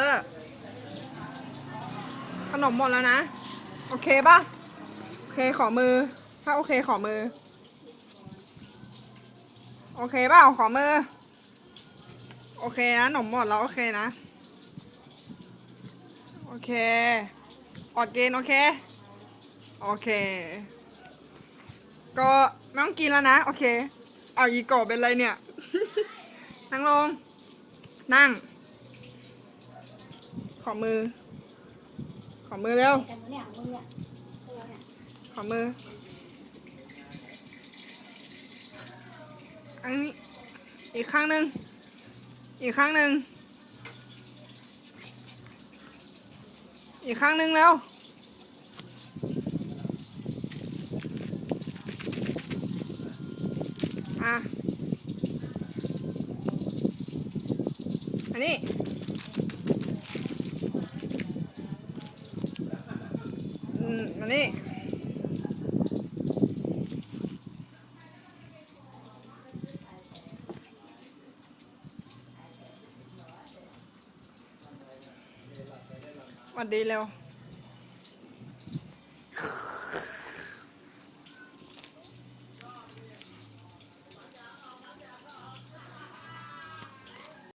ตอร์ ขนมหมดแล้วนะ โอเคป่ะ โอเคขอมือ ถ้าโอเคขอมือ โอเคเปล่าขอมือ โอเคนะขนมหมดแล้วโอเคนะ โอเคออดเกณฑ์โอเค โอเค ก็ไม่ต้องกินแล้วนะ โอเค เอาอีกโกะเป็นไรเนี่ย นั่งลง นั่ง ขอมือ ขอมือเร็ว ขอมือ อันนี้ อีกข้างหนึ่ง อีกข้างหนึ่ง อีกข้างหนึ่งแล้ว อะ อันนี้ มานี่วัดดีเร็ว